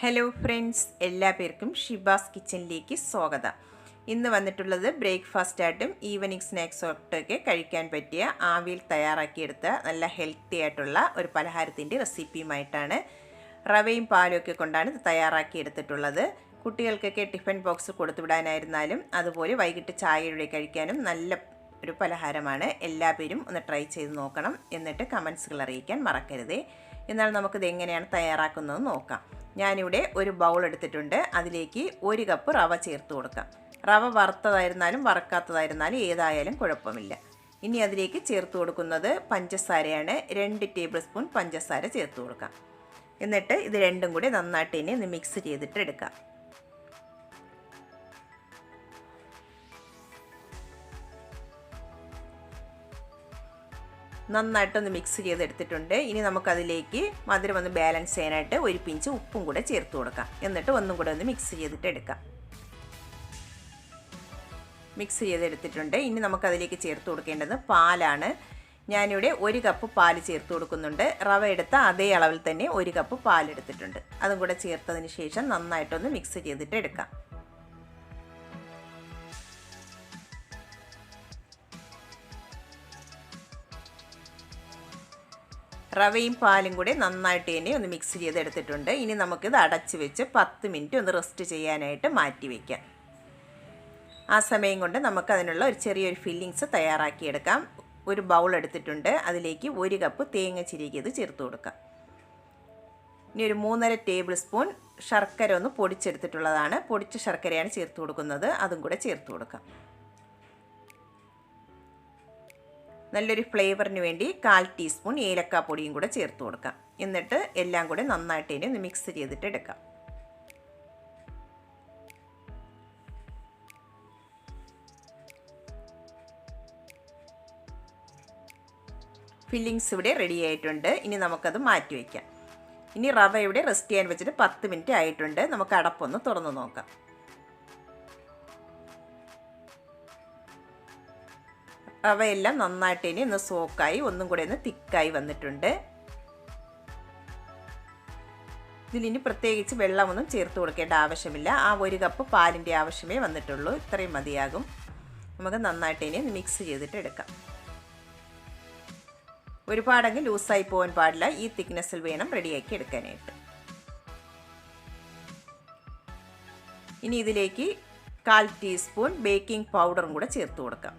Hello friends എല്ലാ പേർക്കും ഷിബാസ് കിച്ചണിലേക്ക് സ്വാഗതം. ഇന്ന് വന്നിട്ടുള്ളത് ബ്രേക്ക്ഫാസ്റ്റ് ആയിട്ടും ഈവനിങ് സ്നാക്സ് ആയിട്ടൊക്കെ കഴിക്കാൻ പറ്റിയ ആവിയിൽ തയ്യാറാക്കിയെടുത്ത നല്ല ഹെൽത്തി ആയിട്ടുള്ള ഒരു പലഹാരത്തിന്റെ റെസിപ്പിയുമായിട്ടാണ് റവയും പാലും ഒക്കെ കൊണ്ടാണ് ഇത് തയ്യാറാക്കിയെടുത്തിട്ടുള്ളത്. കുട്ടികൾക്കൊക്കെ ടിഫിൻ ബോക്സ് കൊടുത്തുവിടാനായിരുന്നാലും അതുപോലെ വൈകിട്ട് ചായയുടെ കഴിക്കാനും നല്ല ഒരു പലഹാരമാണ്. എല്ലാ പേരും ഒന്ന് ട്രൈ ചെയ്ത് നോക്കണം. എന്നിട്ട് കമൻസുകൾ അറിയിക്കാൻ മറക്കരുതേ. എന്നാൽ നമുക്കിത് എങ്ങനെയാണ് തയ്യാറാക്കുന്നത് നോക്കാം. ഞാനിവിടെ ഒരു ബൗൾ എടുത്തിട്ടുണ്ട്. അതിലേക്ക് ഒരു കപ്പ് റവ ചേർത്ത് കൊടുക്കാം. റവ വറുത്തതായിരുന്നാലും വറക്കാത്തതായിരുന്നാലും ഏതായാലും കുഴപ്പമില്ല. ഇനി അതിലേക്ക് ചേർത്ത് കൊടുക്കുന്നത് പഞ്ചസാരയാണ്. രണ്ട് ടേബിൾ സ്പൂൺ പഞ്ചസാര ചേർത്ത് കൊടുക്കാം. എന്നിട്ട് ഇത് രണ്ടും കൂടി നന്നായിട്ട് ഇനി മിക്സ് ചെയ്തിട്ട് എടുക്കാം. നന്നായിട്ടൊന്ന് മിക്സ് ചെയ്തെടുത്തിട്ടുണ്ട്. ഇനി നമുക്കതിലേക്ക് മധുരം ഒന്ന് ബാലൻസ് ചെയ്യാനായിട്ട് ഒരു പിഞ്ച് ഉപ്പും കൂടെ ചേർത്ത് കൊടുക്കാം. എന്നിട്ട് ഒന്നും കൂടെ ഒന്ന് മിക്സ് ചെയ്തിട്ട് എടുക്കാം. മിക്സ് ചെയ്തെടുത്തിട്ടുണ്ട്. ഇനി നമുക്കതിലേക്ക് ചേർത്ത് കൊടുക്കേണ്ടത് പാലാണ്. ഞാനിവിടെ ഒരു കപ്പ് പാൽ ചേർത്ത് കൊടുക്കുന്നുണ്ട്. റവ എടുത്ത അതേ അളവിൽ തന്നെ ഒരു കപ്പ് പാലെടുത്തിട്ടുണ്ട്. അതും കൂടെ ചേർത്തതിന് ശേഷം നന്നായിട്ടൊന്ന് മിക്സ് ചെയ്തിട്ട് എടുക്കാം. റവയും പാലും കൂടി നന്നായിട്ട് തന്നെ ഒന്ന് മിക്സ് ചെയ്തെടുത്തിട്ടുണ്ട്. ഇനി നമുക്കിത് അടച്ച് വെച്ച് പത്ത് മിനിറ്റ് ഒന്ന് റെസ്റ്റ് ചെയ്യാനായിട്ട് മാറ്റി വയ്ക്കാം ആ സമയം കൊണ്ട് നമുക്കതിനുള്ള ഒരു ചെറിയൊരു ഫില്ലിങ്സ് തയ്യാറാക്കിയെടുക്കാം. ഒരു ബൗൾ എടുത്തിട്ടുണ്ട്. അതിലേക്ക് ഒരു കപ്പ് തേങ്ങ ചിരികിയത് ചേർത്ത് കൊടുക്കാം. ഇനി ഒരു മൂന്നര ടേബിൾ സ്പൂൺ ശർക്കര ഒന്ന് പൊടിച്ചെടുത്തിട്ടുള്ളതാണ്. പൊടിച്ച ശർക്കരയാണ് ചേർത്ത് കൊടുക്കുന്നത്. അതും കൂടെ ചേർത്ത് കൊടുക്കാം. നല്ലൊരു ഫ്ലേവറിന് വേണ്ടി കാൽ ടീസ്പൂൺ ഏലക്കാപ്പൊടിയും കൂടെ ചേർത്ത് കൊടുക്കാം. എന്നിട്ട് എല്ലാം കൂടെ നന്നായിട്ട് ഇനി ഒന്ന് മിക്സ് ചെയ്തിട്ട് എടുക്കാം. ഫില്ലിങ്സ് ഇവിടെ റെഡി ആയിട്ടുണ്ട്. ഇനി നമുക്കത് മാറ്റി വയ്ക്കാം ഇനി റവ ഇവിടെ റെസ്റ്റ് ചെയ്യാൻ വെച്ചിട്ട് പത്ത് മിനിറ്റ് ആയിട്ടുണ്ട്. നമുക്ക് അടപ്പൊന്ന് തുറന്ന് നോക്കാം. റവയെല്ലാം നന്നായിട്ട് ഇനി ഒന്ന് സോക്കായി ഒന്നും കൂടെ ഒന്ന് തിക്കായി വന്നിട്ടുണ്ട്. ഇതിലിനി പ്രത്യേകിച്ച് വെള്ളമൊന്നും ചേർത്ത് കൊടുക്കേണ്ട ആവശ്യമില്ല. ആ ഒരു കപ്പ് പാലിന്റെ ആവശ്യമേ വന്നിട്ടുള്ളൂ. ഇത്രയും മതിയാകും. നമുക്ക് നന്നായിട്ട് ഇനി മിക്സ് ചെയ്തിട്ട് എടുക്കാം. ഒരുപാടങ്ങ് ലൂസായി പോകാൻ പാടില്ല. ഈ തിക്നെസ്സിൽ വേണം റെഡിയാക്കി എടുക്കാനായിട്ട്. ഇനി ഇതിലേക്ക് കാൽ ടീസ്പൂൺ ബേക്കിംഗ് പൗഡറും കൂടെ ചേർത്ത് കൊടുക്കാം.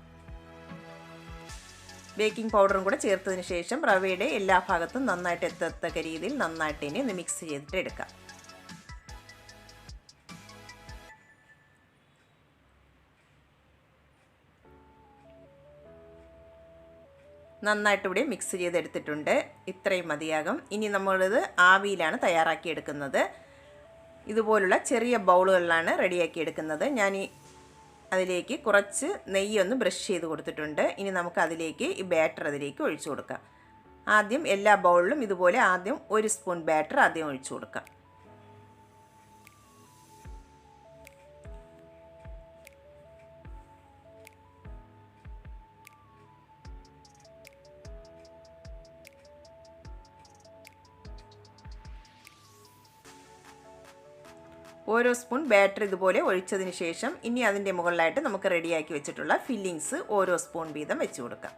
ബേക്കിംഗ് പൗഡറും കൂടെ ചേർത്തതിന് ശേഷം റവയുടെ എല്ലാ ഭാഗത്തും നന്നായിട്ട് എത്തത്തക്ക രീതിയിൽ നന്നായിട്ട് ഇനി മിക്സ് ചെയ്തിട്ട് എടുക്കാം. നന്നായിട്ട് ഇവിടെ മിക്സ് ചെയ്തെടുത്തിട്ടുണ്ട്. ഇത്രയും മതിയാകും. ഇനി നമ്മളിത് ആവിയിലാണ് തയ്യാറാക്കിയെടുക്കുന്നത് ഇതുപോലുള്ള ചെറിയ ബൗളുകളിലാണ് റെഡിയാക്കി എടുക്കുന്നത്. ഞാൻ ഈ അതിലേക്ക് കുറച്ച് നെയ്യൊന്ന് ബ്രഷ് ചെയ്ത് കൊടുത്തിട്ടുണ്ട്. ഇനി നമുക്ക് അതിലേക്ക് ഈ ബാറ്റർ അതിലേക്ക് ഒഴിച്ചു കൊടുക്കാം. ആദ്യം എല്ലാ ബൗളിലും ഇതുപോലെ ആദ്യം ഒരു സ്പൂൺ ബാറ്റർ ആദ്യം ഒഴിച്ചു കൊടുക്കാം. ഓരോ സ്പൂൺ ബാറ്റർ ഇതുപോലെ ഒഴിച്ചതിന് ശേഷം ഇനി അതിന്റെ മുകളിലായിട്ട് നമുക്ക് റെഡിയാക്കി വെച്ചിട്ടുള്ള ഫില്ലിങ്സ് ഓരോ സ്പൂൺ വീതം വെച്ച് കൊടുക്കാം.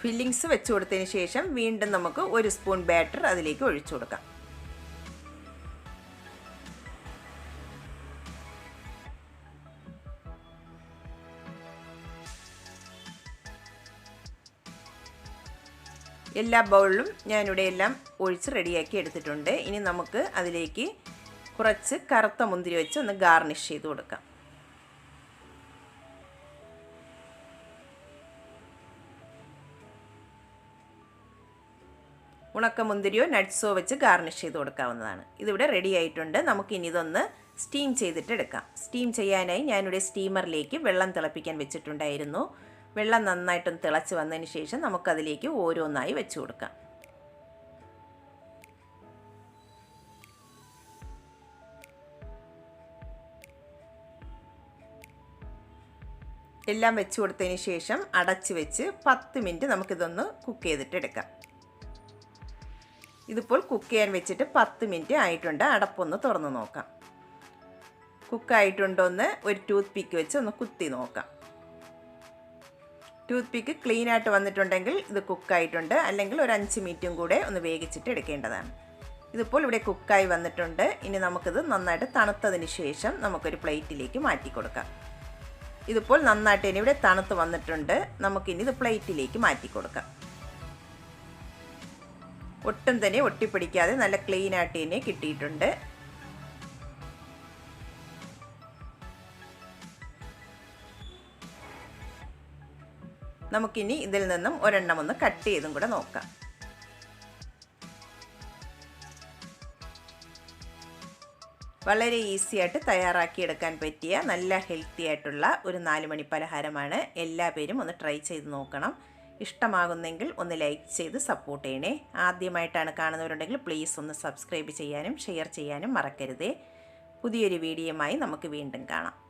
ഫില്ലിങ്സ് വെച്ച് കൊടുത്തതിന് ശേഷം വീണ്ടും നമുക്ക് ഒരു സ്പൂൺ ബാറ്റർ അതിലേക്ക് ഒഴിച്ചു കൊടുക്കാം. എല്ലാ ബൗളിലും ഞാനിവിടെ എല്ലാം ഒഴിച്ച് റെഡിയാക്കി എടുത്തിട്ടുണ്ട്. ഇനി നമുക്ക് അതിലേക്ക് കുറച്ച് കറുത്ത മുന്തിരി വെച്ച് ഒന്ന് ഗാർണിഷ് ചെയ്ത് കൊടുക്കാം. ഉണക്കമുന്തിരിയോ നട്ട്സോ വെച്ച് ഗാർണിഷ് ചെയ്ത് കൊടുക്കാവുന്നതാണ്. ഇതിവിടെ റെഡി ആയിട്ടുണ്ട്. നമുക്കിനി ഇതൊന്ന് സ്റ്റീം ചെയ്തിട്ട് എടുക്കാം. സ്റ്റീം ചെയ്യാനായി ഞാനിവിടെ സ്റ്റീമറിലേക്ക് വെള്ളം തിളപ്പിക്കാൻ വെച്ചിട്ടുണ്ടായിരുന്നു. വെള്ളം നന്നായിട്ടൊന്ന് തിളച്ച് വന്നതിന് ശേഷം നമുക്കതിലേക്ക് ഓരോന്നായി വെച്ച് കൊടുക്കാം. എല്ലാം വെച്ച് കൊടുത്തതിന് ശേഷം അടച്ച് വെച്ച് പത്ത് മിനിറ്റ് നമുക്കിതൊന്ന് കുക്ക് ചെയ്തിട്ട് എടുക്കാം. ഇതിപ്പോൾ കുക്ക് ചെയ്യാൻ വെച്ചിട്ട് പത്ത് മിനിറ്റ് ആയിട്ടുണ്ട്. അടപ്പൊന്ന് തുറന്ന് നോക്കാം. കുക്കായിട്ടുണ്ടോയെന്ന് ഒരു ടൂത്ത് പിക്ക് വെച്ച് ഒന്ന് കുത്തി നോക്കാം. ടൂത്ത് പിക്ക് ക്ലീൻ ആയിട്ട് വന്നിട്ടുണ്ടെങ്കിൽ ഇത് കുക്കായിട്ടുണ്ട് അല്ലെങ്കിൽ ഒരു അഞ്ച് മിനിറ്റും കൂടെ ഒന്ന് വേഗിച്ചിട്ട് എടുക്കേണ്ടതാണ്. ഇതിപ്പോൾ ഇവിടെ കുക്കായി വന്നിട്ടുണ്ട്. ഇനി നമുക്കിത് നന്നായിട്ട് തണുത്തതിന് ശേഷം നമുക്കൊരു പ്ലേറ്റിലേക്ക് മാറ്റി കൊടുക്കാം. ഇതിപ്പോൾ നന്നായിട്ട് ഇനി ഇവിടെ തണുത്ത് വന്നിട്ടുണ്ട്. നമുക്കിനി ഇത് പ്ലേറ്റിലേക്ക് മാറ്റി കൊടുക്കാം. ഒട്ടും തന്നെ ഒട്ടിപ്പിടിക്കാതെ നല്ല ക്ലീൻ ആയിട്ട് തന്നെ കിട്ടിയിട്ടുണ്ട്. നമുക്കിനി ഇതിൽ നിന്നും ഒരെണ്ണം ഒന്ന് കട്ട് ചെയ്തും കൂടെ നോക്കാം. വളരെ ഈസി ആയിട്ട് തയ്യാറാക്കിയെടുക്കാൻ പറ്റിയ നല്ല ഹെൽത്തി ആയിട്ടുള്ള ഒരു നാലുമണി പലഹാരമാണ്. എല്ലാ പേരും ഒന്ന് ട്രൈ ചെയ്ത് നോക്കണം. ഇഷ്ടമാകുന്നെങ്കിൽ ഒന്ന് ലൈക്ക് ചെയ്ത് സപ്പോർട്ട് ചെയ്യണേ. ആദ്യമായിട്ടാണ് കാണുന്നവരുണ്ടെങ്കിൽ പ്ലീസ് ഒന്ന് സബ്സ്ക്രൈബ് ചെയ്യാനും ഷെയർ ചെയ്യാനും മറക്കരുതേ. പുതിയൊരു വീഡിയോയുമായി നമുക്ക് വീണ്ടും കാണാം.